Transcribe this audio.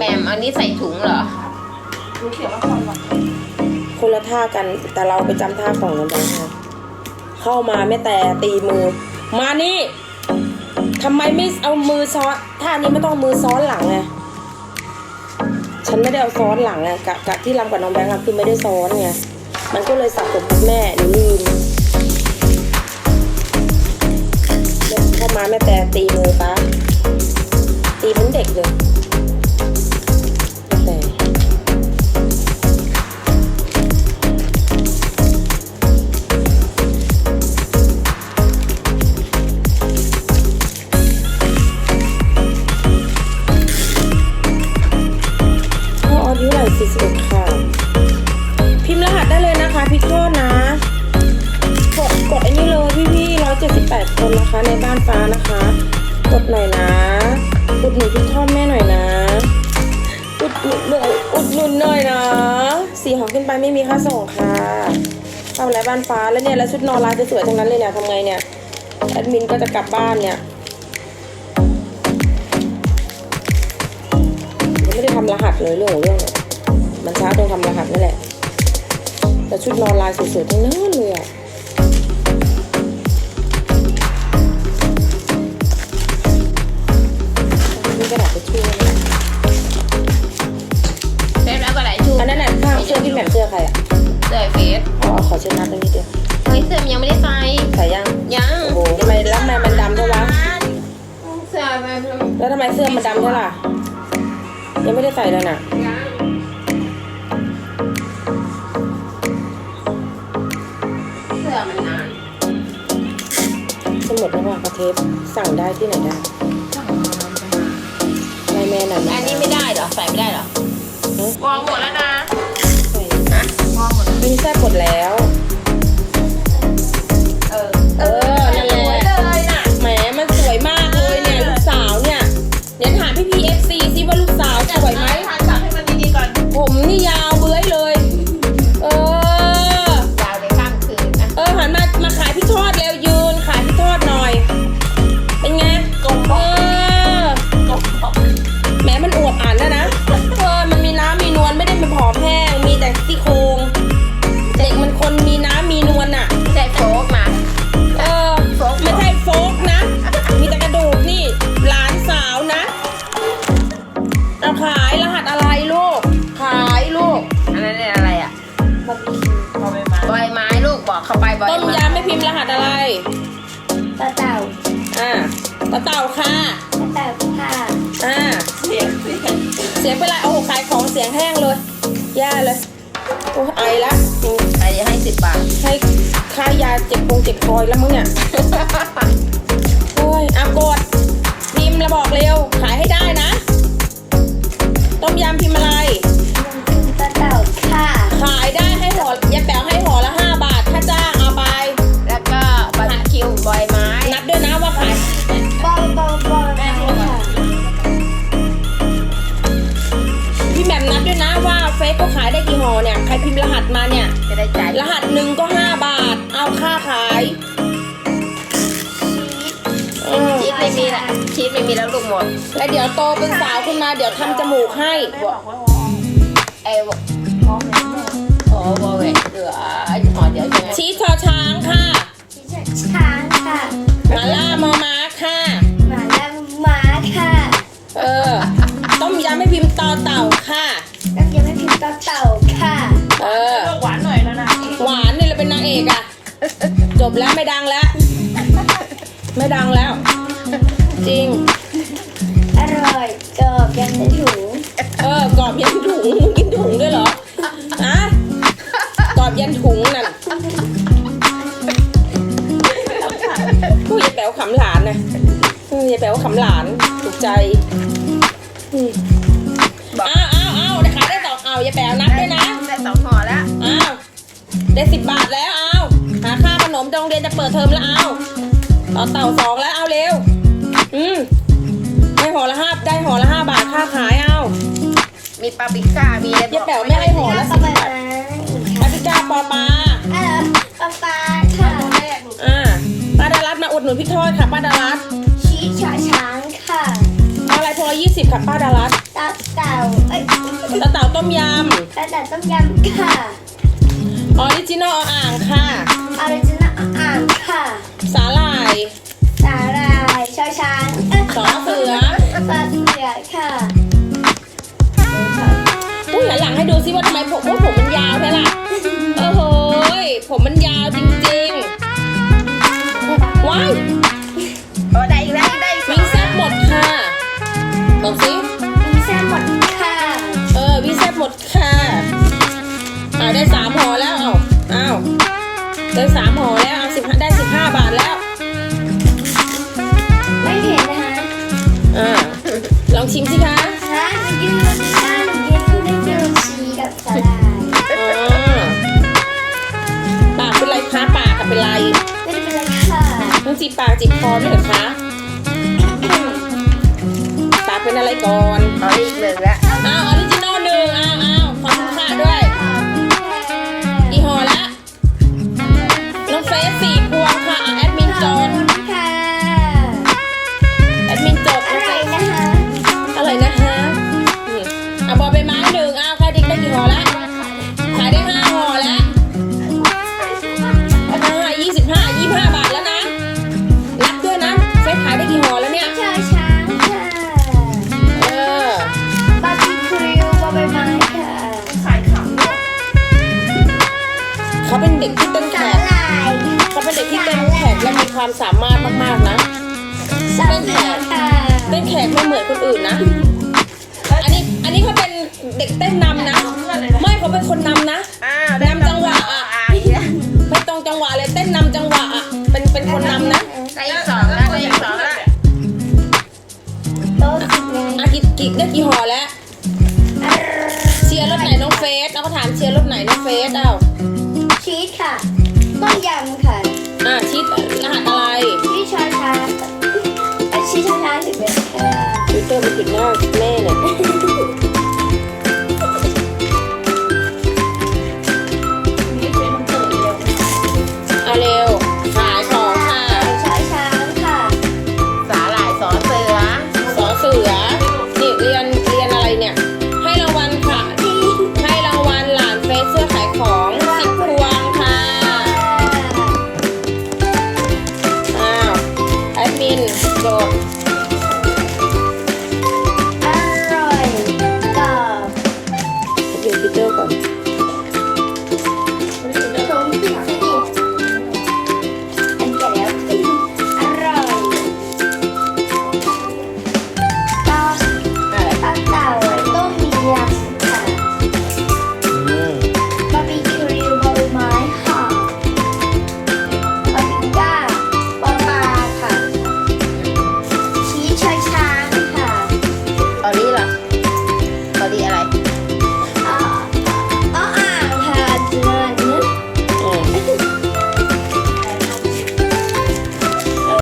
แหมมอันนี้ใส่ถุงเหรอ รู้เสียงละครก่อนคนละท่ากันแต่เราไปจำท่าของน้องแบงค่ะเข้ามาแม่แต่ตีมือ มานี่ทำไมไม่เอามือซ้อนท่านี้ไม่ต้องมือซ้อนหลังไงฉันไม่ได้เอาซ้อนหลังไงกะกะที่รำกับน้องแบงค์อะคือไม่ได้ซ้อนไงมันก็เลยสับสนแม่หนูลืมเข้ามาแม่แต่ตีมือปะตีเหมือนเด็กเลย 8 คนนะคะในบ้านฟ้านะคะ กดหน่อยนะ อุดหนุนพี่ท่อมแม่หน่อยนะ อุดหนุนอุดหนุนหน่อยนะสี่หอขึ้นไปไม่มีค่าส่งค่ะทำอะไรบ้านฟ้าแล้วเนี่ยแล้วชุดนอนลายสวยๆทั้งนั้นเลยเนี่ยทำไงเนี่ยแอดมินก็จะกลับบ้านเนี่ยไม่ได้ทำรหัสเลยเรื่องของเรื่อง มันช้าตรงทำรหัสนี่แหละแต่ชุดนอนลายสวยๆทั้งนั้นเลยอะ เสื้อเฟซอ๋อขอเช็ดน้ำตรงนี้เดียวเฮ้ยเสื้อมันยังไม่ได้ใส่ใส่ยัง ยังโอ้โหทำไมแล้วทำไมมันดำเท่าวะเสื้อมันแล้วทำไมเสื้อมันดำเท่าล่ะ ยังไม่ได้ใส่เลยน่ะยังเสื้อมันนานจะหมดแล้วว่ะกระเทปสั่งได้ที่ไหนได้ไลน์แมนอะอันนี้ไม่ได้เหรอ ใส่ไม่ได้เหรอเอ้ยวางหมดแล้วนะ หมดแล้ว บอกเข้าไปบอยต้มไม้ยำไม่พิมพ์รหัสอะไรตาเต่าอ่าตะเต่าค่ะตาเต่าค่ะอ่าเสียงเสียงเสียงเป็นไรโอ้โหขายของเสียงแห้งเลยแย่เลยโอ้ไอละอืมใครจะให้สิบบาทให้ค่ายาเจ็บคงเจ็บคอยแล้วมึงเนี่ย พิมพ์รหัสมาเนี่ย จะได้จ่ายรหัสหนึ่งก็ห้าบาท เอาค่าขายเออชีสไม่มีละชีสไม่มีแล้วลูกหมดแล้วเดี๋ยวโตเป็นสาวขึ้นมา เดี๋ยวทำจมูกให้แม่บอกว่าไอ้บอกพร้อมแล้วแม่โอ้โหเว้ยเหลือห่อเดียวใช่ไหมชี้ชอช้างค่ะ ช้างค่ะ มาล่ามอม้าค่ะ ดังแล้ว จริง อร่อยกรอบยังไม่ถุงเออกรอบยันถุงมึงกินถุงด้วยเหรอฮะกรอบยันถุงนั่นผู้ยายแป๋วขำหลานนะเออยายแป๋วขำหลานถูกใจอืมบอกอ้าวอ้าวอ้าวได้ขายได้สองอ้าวยายแป๋วนับด้วยนะได้สองห่อแล้วอ้าวได้สิบบาทแล้วอ้าวหาค่าขนมโรงเรียนจะเปิดเทอมแล้วอ้าว ต่อเต่าสองแล้วเอาเร็ว อืมได้ห่อละห้าได้ห่อละห้าบาทค่าขายเอามีปาปริก้ามีอะไรยายแป๋วไม่ให้ห่อละปสิลาบบาทปาปริก้าปอปลาเออปลาปลาค่ะแรกลูกอ่าป้าดารัตมาอุดหนุนพี่ทอดค่ะป้าดารัตชีสชาช้างค่ะเอาอะไรพวงละยี่สิบค่ะป้าดารัตตตับเต่าเอ้ยตะเต่าต้มยกระดาษต้มยำค่ะำออริจินอลอ่างค่ะออริจินัลอ่างค่ะ อช้างเอ้ยสอเสือสอเสือค่ะอุ้ยหันหลังให้ดูซิว่าทำไมผมว่าผมมันยาวแค่ล่ะโอ้โหยผมมันยาวจริงๆว้ายโอ้ได้อีกแล้วได้อีกวิ่งแซ่บหมดค่ะบอกสิมีแซ่บหมดค่ะเออวิ่งแซ่บหมดค่ะอ่าได้สามห่อแล้วเอาเอาได้สามห่อแล้วเอาสิบได้สิบห้าบาทแล้ว ชิมสิคะร้านยืนร้านยืนคือได้เจอชีกับสาหร่ายอ่าปากเป็นไรคะปากกับเป็นไรไม่ได้เป็นไรค่ะต้องจีบปากจีบคอด้วยเหรอคะปากเป็นอะไรก่อน เขาเป็นเด็กที่เต้นแขสากหร่ายเขาเป็นเด็กที่เต้นแขกและมีความสามารถมากๆนะสาเสือค่ะเต้นแขกไม่เหมือนคนอื่นนะ อันนี้อันนี้เขาเป็นเด็กเต้นนำนะเพื่อนเลยนะ ไม่เขาเป็นคนนำนะอ้าวนำจังหวะอะอ่าอีกแล้วไม่ตรงจังหวะเลยเต้นนำจังหวะอะเป็นเป็นคนนำนะได้อีกสองแล้วได้อีกสองแล้วโต๊ะสิบไงอากิกิได้กี่ห่อแล้วเชียร์รถไหนน้องเฟสแล้วก็ถามเชียร์รถไหนน้องเฟสอ้า รหัส